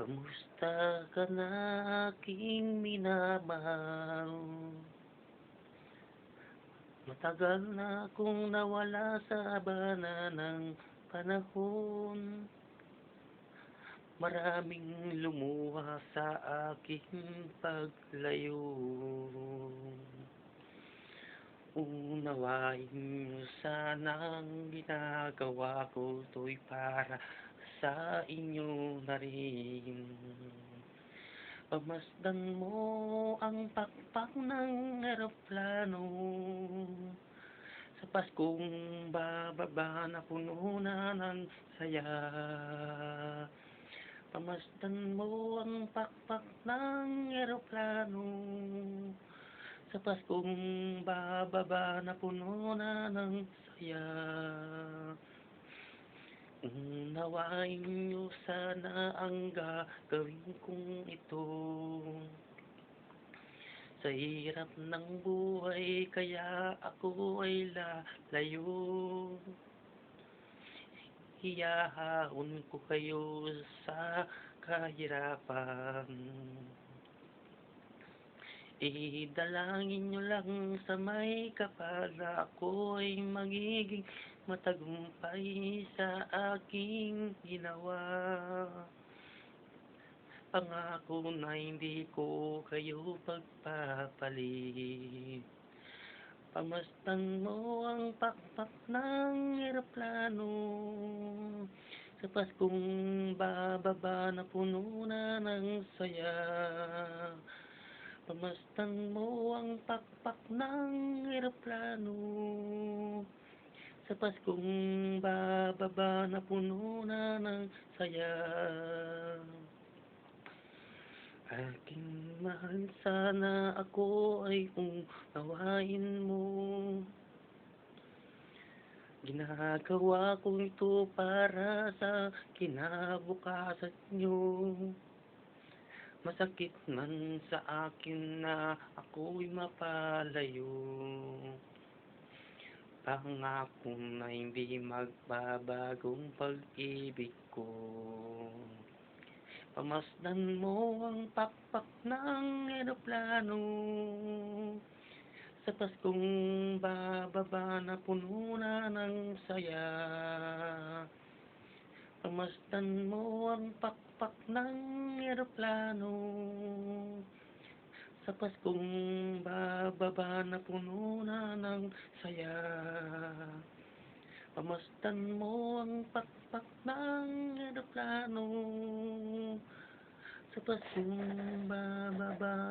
Kamusta ka na aking minamahal? Matagal na akong nawala sa abala ng panahon Maraming lumuha sa aking paglayo Unawain niyo sana ang ginagawa ko to'y para sa inyo na rin. Pamasdan mo ang pakpak ng eroplano. Sa Paskong bababa na puno na ng saya. Pamasdan mo ang pakpak ng eroplano. Sa Paskong bababa na puno na ng saya Unawain niyo sana ang gagawin kong ito. Sa hirap ng buhay kaya ako ay lalayo. Ihahaon ko kayo sa kahirapan Idalangin niyo lang sa may kapal. Na ako ay magiging matagumpay sa aking ginawa. Pangako na hindi ko kayo pagpapalit. Pamasdan mo ang pakpak ng eroplano. Sa Paskong bababa na puno na ng saya Pamasdan mo ang pakpak ng eroplano. Sa Paskong bababa na puno na ng saya. Aking mahal sana ako ay unawain mo. Ginagawa ko ito para sa kinabukasan niyo Masakit man sa akin na ako'y mapalayo. Pangako na hindi magbabagong pag-ibig ko. Pamasdan mo ang pakpak ng eroplano. Sa Paskong bababa na puno na ng saya Pamasdan mo ang pakpak ng eroplano. Sa Paskong bababa na puno na ng saya. Pamasdan mo ang pakpak ng eroplano. Sa Paskong bababa